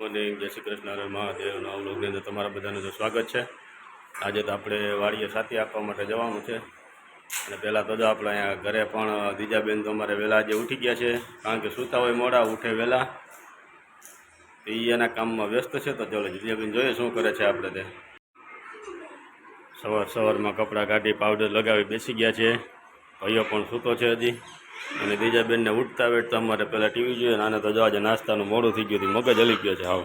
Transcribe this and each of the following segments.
Morning જય શ્રી કૃષ્ણ મહાદેવના મહાદેવ. નવ અંદર તમારા બધાનું તો સ્વાગત છે. આજે તો આપણે વાડીએ સાથી આપવા માટે જવાનું છે. અને પહેલાં તો જો આપણે અહીંયા ઘરે પણ દીજાબેન તો અમારે વહેલા આજે ઉઠી ગયા છે. કારણ કે સૂતા હોય મોડા ઉઠે વહેલા. એ એના કામમાં વ્યસ્ત છે તો ચાલો દીજાબેન જોઈએ શું કરે છે આપણે તે. સવાર સવારમાં કપડાં કાઢી પાવડર લગાવી બેસી ગયા છે. ભાઈઓ પણ સૂતો છે હજી. અને દીજાબેનને ઉઠતા વેઠતા અમારે પહેલાં ટીવી જોઈએ અને તો જવા નાસ્તાનું મોડું થઈ ગયું હતું, મગજ હલી ગયો છે, હાવ.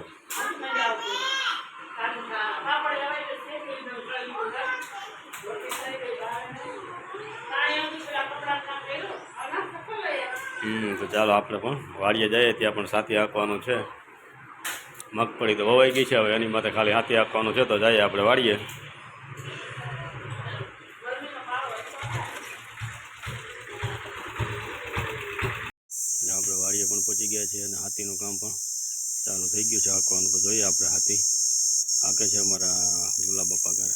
હમ, તો ચાલો આપણે પણ વાડીએ જઈએ, ત્યાં પણ સાથી આપવાનું છે. મગફળી તો વવાઈ ગઈ છે હવે, એની માટે ખાલી હાથી આપવાનું છે, તો જઈએ આપણે વાડીએ ને આપણે વાડીએ પણ પહોંચી ગયા છીએ અને હાથીનું કામ પણ ચાલુ થઈ ગયું છે. હાંકવાનું તો જોઈએ આપણે હાથી. હાંકે છે અમારા ગુલાબ બાપા ઘરે.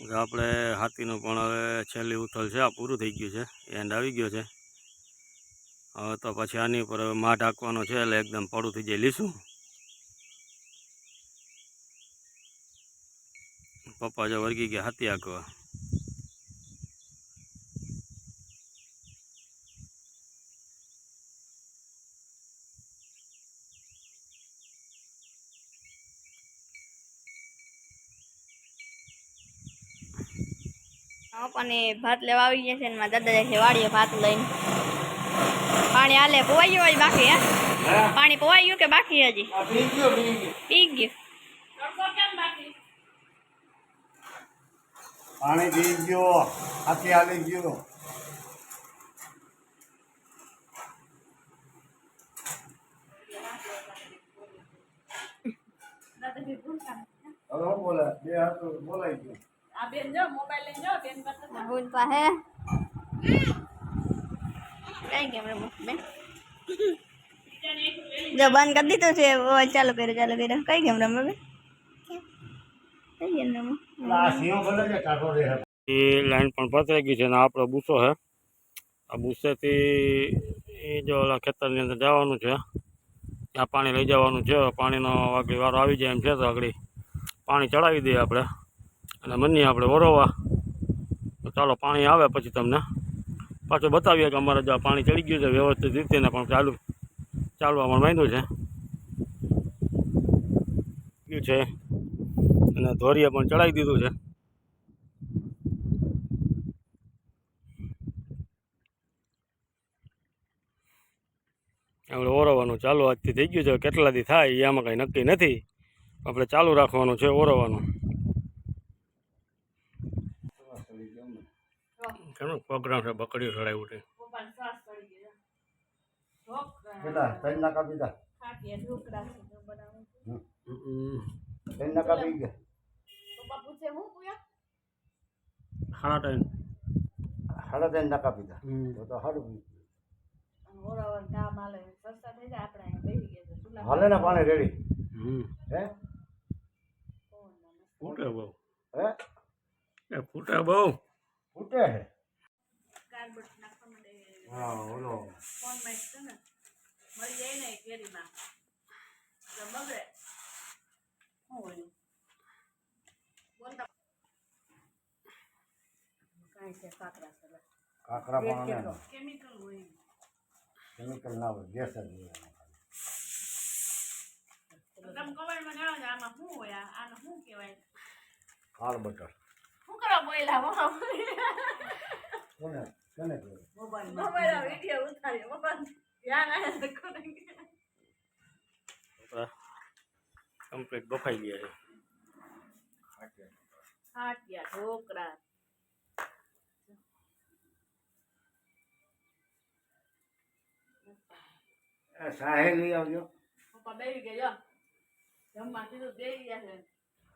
આપણે હાથીનું પણ હવે છેલ્લી ઉથલ છે, આ પૂરું થઈ ગયું છે એન્ડ આવી ગયો છે. હવે તો પછી આની ઉપર હવે માઠ હાંકવાનો છે, એટલે એકદમ પડું થઈ જાય. લીશું પપ્પા જો વર્ગી ગયા હાથી હાંકવા. પપ્પાને ભાત લેવા આવી ગયા છે ને મારા દાદા જાય છે વાડીએ ભાત લઈને. પાણી હાલે પોવાઈ ગયું હોય બાકી હે? પાણી પોવાઈ ગયું કે બાકી હજી? પી ગયું પાણી પી ગયો હાથી હાલી ગયો. હું બે હાથ બોલાઈ ગયો. ભૂલ પાસે કઈ કેમ રમો બેન જો બંધ કરી દીધું છે ઓ ચાલુ કર્યું ચાલુ કર્યું કઈ ગેમ રમે બેન કઈ ગેમ રમો આ સિંહો ભલે છે કાઢો રે એ લાઈન પણ પતરાઈ ગઈ છે અને આપણો બુસો છે આ બુસેથી એ જો ઓલા ખેતરની અંદર જવાનું છે ત્યાં પાણી લઈ જવાનું છે પાણીનો આગળ વારો આવી જાય એમ છે તો આગળ પાણી ચડાવી દઈએ આપણે અને મનીએ આપણે વરોવા. તો ચાલો પાણી આવે પછી તમને. પાછું બતાવીએ કે અમારે જો પાણી ચડી ગયું છે, વ્યવસ્થિત રીતે ને પણ ચાલુ. ચાલવા પણ માંડ્યું છે. ગયું છે. અને ધોરીએ પણ ચડાવી દીધું છે. આપણે ઓરવવાનું ચાલુ આજથી થઈ ગયું છે. કેટલા દી થાય એ આમાં કંઈ નક્કી નથી. આપણે ચાલુ રાખવાનું છે કેમ પ્રોગ્રામ છે બકડીઓ ચડાવ્યું છે કેટલા? ત્રણ નાકા પીધા? છે. ત્રણ નકા પી ગયા? સાડા ત્રણ. સાડા ત્રણ નકા પીધા. તો તો સારું હાલે છે ને પાણી રેડી? હે. ફૂટે બહુ. હે? એ ફૂટે બહુ. ફૂટે હે? કાર્બોટ નાખવા માંડે હા ઓલો. ફોનમાં છે ને મરી જાય ને કેરીમાં. તો બગડે શું હોય? બોલતા. કાંઈ છે કાકરા છે કાકરા પણ કેમિકલ હોય. કેમિકલ ના હોય ગેસ જ હોય તમે જાણો છો આમાં શું હોય આને શું કહેવાય? કાળ બટર. શું કરો બોયલા કોને? કોને કહેવાય મોબાઈલ વીડિયો ઉતાર્યો. મોબાઈલ ધ્યાન આવે કોને કમ્પ્લીટ બફાઈ ગયા છે. હાટિયા ઢોકળા. એ લઈ આવજો. પપ્પા બેસી ગયા. જમવા કીધું બેસી ગયા છે.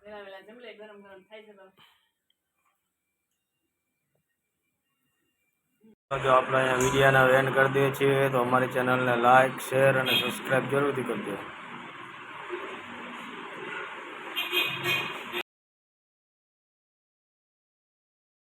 વેલા વેલા જમલે ગરમ ગરમ થાય છે જો આપણે અહીંયા વિડીયાના એન્ડ કરી દઈએ છીએ, તો અમારી ચેનલને લાઇક શેર અને સબસ્ક્રાઈબ જરૂરથી કરજો.